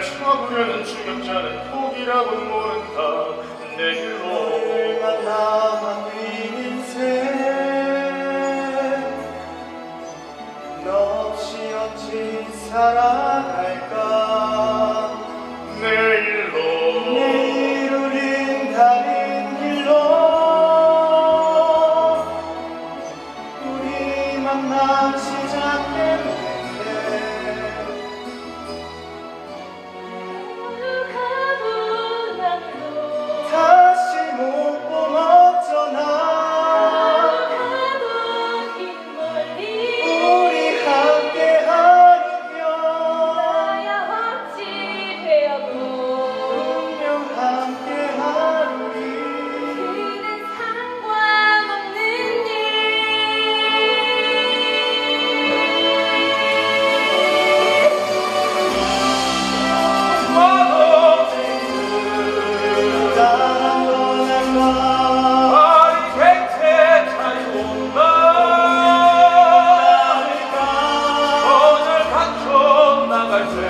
나를 쳐보려는 충격자는 포기라고 모른다. 내일로 만나만 네 인생. 너 없이 어찌 살아갈까? 갈 때.